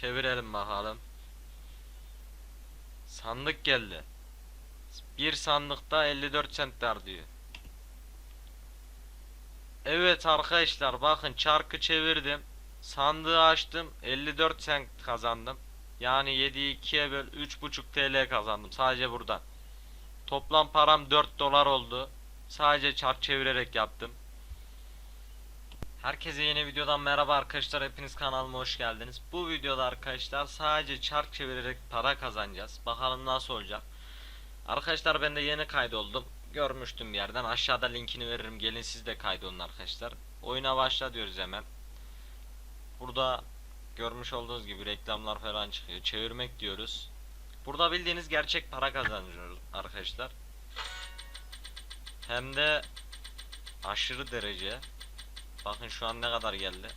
Çevirelim bakalım. Sandık geldi. Bir sandıkta 54 centler diyor. Evet arkadaşlar bakın çarkı çevirdim. Sandığı açtım. 54 cent kazandım. Yani 7'yi 2'ye böl 3.5 TL kazandım sadece buradan. Toplam param 4 dolar oldu. Sadece çark çevirerek yaptım. Herkese yeni videodan merhaba arkadaşlar hepiniz kanalıma hoş geldiniz. Bu videoda arkadaşlar sadece çark çevirerek para kazanacağız. Bakalım nasıl olacak. Arkadaşlar ben de yeni kaydoldum. Görmüştüm bir yerden. Aşağıda linkini veririm. Gelin siz de kaydolun arkadaşlar. Oyuna başla diyoruz hemen. Burada görmüş olduğunuz gibi reklamlar falan çıkıyor. Çevirmek diyoruz. Burada bildiğiniz gerçek para kazanıyoruz arkadaşlar. Hem de aşırı derece. Bakın şu an ne kadar geldi.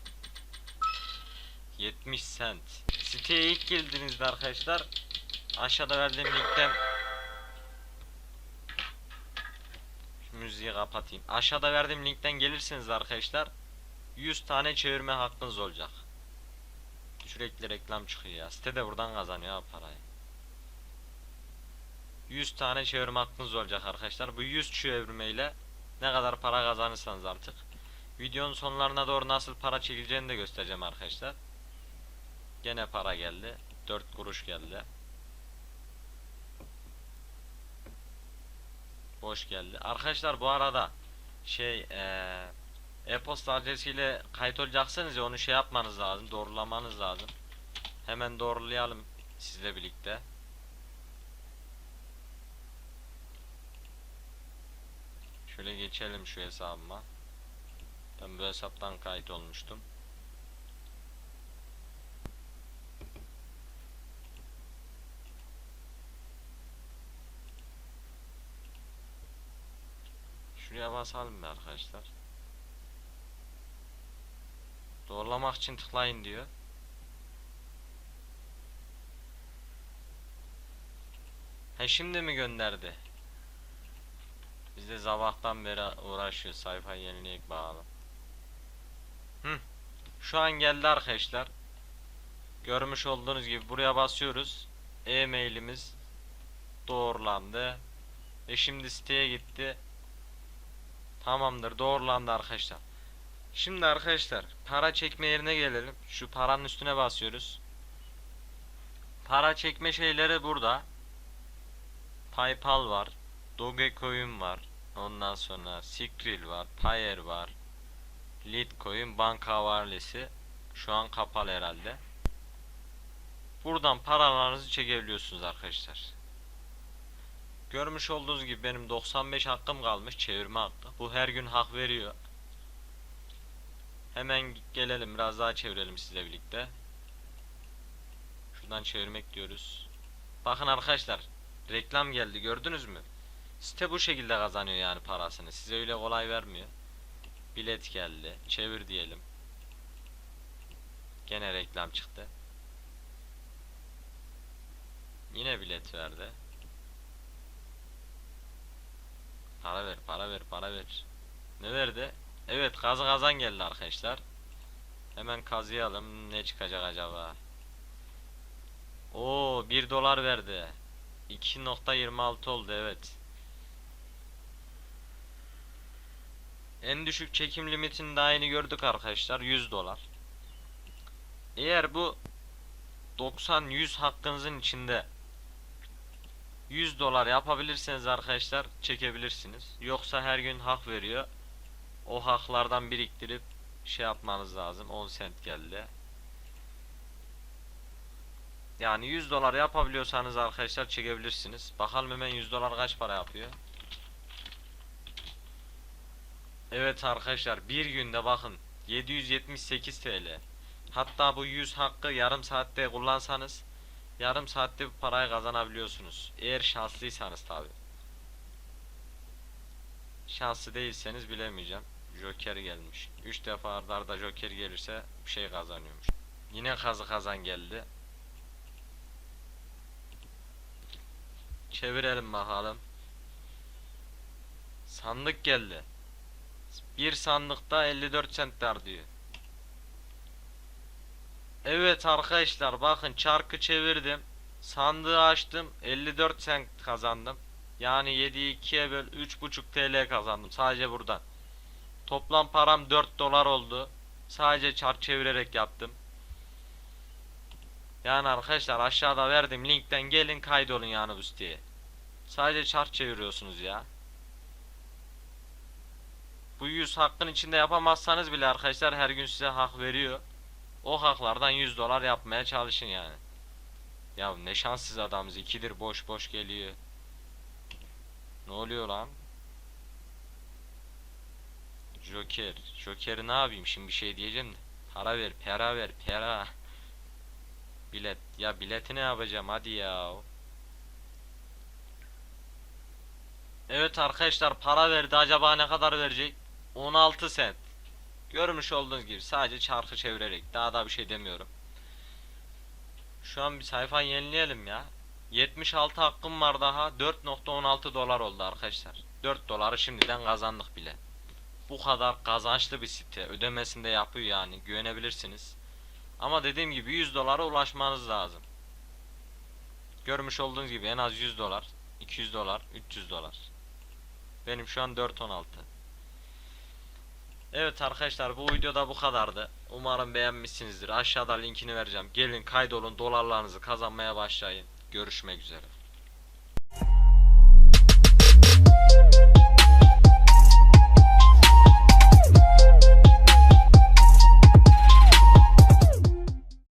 70 cent. Siteye ilk girdiğinizde arkadaşlar aşağıda verdiğim linkten Şu müziği kapatayım. Aşağıda verdiğim linkten gelirseniz arkadaşlar 100 tane çevirme hakkınız olacak. Sürekli reklam çıkıyor ya. Site de buradan kazanıyor parayı. 100 tane çevirme hakkınız olacak arkadaşlar. Bu 100 çevirmeyle ne kadar para kazanırsanız artık. Videonun sonlarına doğru nasıl para çekileceğini de göstereceğim arkadaşlar. Gene para geldi. 4 kuruş geldi. Boş geldi. Arkadaşlar bu arada şey eee e-posta adresiyle kayıt olacaksınız ya onu şey yapmanız lazım. Doğrulamanız lazım. Hemen doğrulayalım sizle birlikte. Şöyle geçelim şu hesabıma. Ben bu hesaptan kayıt olmuştum. Şuraya basalım bir arkadaşlar. Doğrulamak için tıklayın diyor. He şimdi mi gönderdi? Biz de sabahtan beri uğraşıyoruz sayfayı yenileyip bağlı. Şu an geldi arkadaşlar. Görmüş olduğunuz gibi buraya basıyoruz. E-mailimiz doğrulandı. Ve şimdi siteye gitti. Tamamdır doğrulandı arkadaşlar. Şimdi arkadaşlar para çekme yerine gelelim. Şu paranın üstüne basıyoruz. Para çekme şeyleri burada. PayPal var. Dogecoin var. Ondan sonra Skrill var. Payer var. Litecoin banka havalesi. Şu an kapalı herhalde. Buradan paralarınızı çekebiliyorsunuz arkadaşlar. Görmüş olduğunuz gibi benim 95 hakkım kalmış çevirme hakkı. Bu her gün hak veriyor. Hemen gelelim biraz daha çevirelim sizle birlikte. Şuradan çevirmek diyoruz. Bakın arkadaşlar reklam geldi gördünüz mü? Site bu şekilde kazanıyor yani parasını. Size öyle kolay vermiyor. Bilet geldi. Çevir diyelim. Gene reklam çıktı. Yine bilet verdi. Para ver, para ver, para ver. Ne verdi? Evet, kazı kazan geldi arkadaşlar. Hemen kazıyalım. Ne çıkacak acaba? Oo, 1 dolar verdi. 2.26 oldu evet. En düşük çekim limitini daha yeni gördük arkadaşlar. 100 dolar. Eğer bu 90-100 hakkınızın içinde 100 dolar yapabilirseniz arkadaşlar çekebilirsiniz. Yoksa her gün hak veriyor. O haklardan biriktirip şey yapmanız lazım. 10 sent geldi. Yani 100 dolar yapabiliyorsanız arkadaşlar çekebilirsiniz. Bakalım hemen 100 dolar kaç para yapıyor. Evet arkadaşlar bir günde bakın 778 TL. Hatta bu 100 hakkı yarım saatte kullansanız yarım saatte bu parayı kazanabiliyorsunuz. Eğer şanslıysanız tabi. Şanslı değilseniz bilemeyeceğim. Joker gelmiş. 3 defa arda arda Joker gelirse bir şey kazanıyormuş. Yine kazı kazan geldi. Çevirelim bakalım. Sandık geldi. Bir sandıkta 54 centler diyor. Evet arkadaşlar bakın çarkı çevirdim. Sandığı açtım. 54 cent kazandım. Yani 7'yi 2'ye böl 3.5 TL kazandım sadece buradan. Toplam param 4 dolar oldu. Sadece çark çevirerek yaptım. Yani arkadaşlar aşağıda verdim linkten gelin kaydolun yani bu siteye. Sadece çark çeviriyorsunuz ya. Bu 100 hakkın içinde yapamazsanız bile arkadaşlar her gün size hak veriyor. O haklardan 100 dolar yapmaya çalışın yani. Ya ne şanssız adamız ikidir boş boş geliyor. Ne oluyor lan? Joker. Joker'i ne yapayım şimdi bir şey diyeceğim de. Para ver, para ver, para. Bilet. Ya bileti ne yapacağım hadi ya. Evet arkadaşlar para verdi. Acaba ne kadar verecek? 16 sent. Görmüş olduğunuz gibi sadece çarkı çevirerek. Daha da bir şey demiyorum. Şu an bir sayfa yenileyelim ya. 76 hakkım var daha. 4.16 dolar oldu arkadaşlar. 4 doları şimdiden kazandık bile. Bu kadar kazançlı bir site. Ödemesinde yapıyor yani. Güvenebilirsiniz. Ama dediğim gibi 100 dolara ulaşmanız lazım. Görmüş olduğunuz gibi en az 100 dolar, 200 dolar, 300 dolar. Benim şu an 4.16. Evet arkadaşlar bu videoda bu kadardı. Umarım beğenmişsinizdir. Aşağıda linkini vereceğim. Gelin kaydolun dolarlarınızı kazanmaya başlayın. Görüşmek üzere.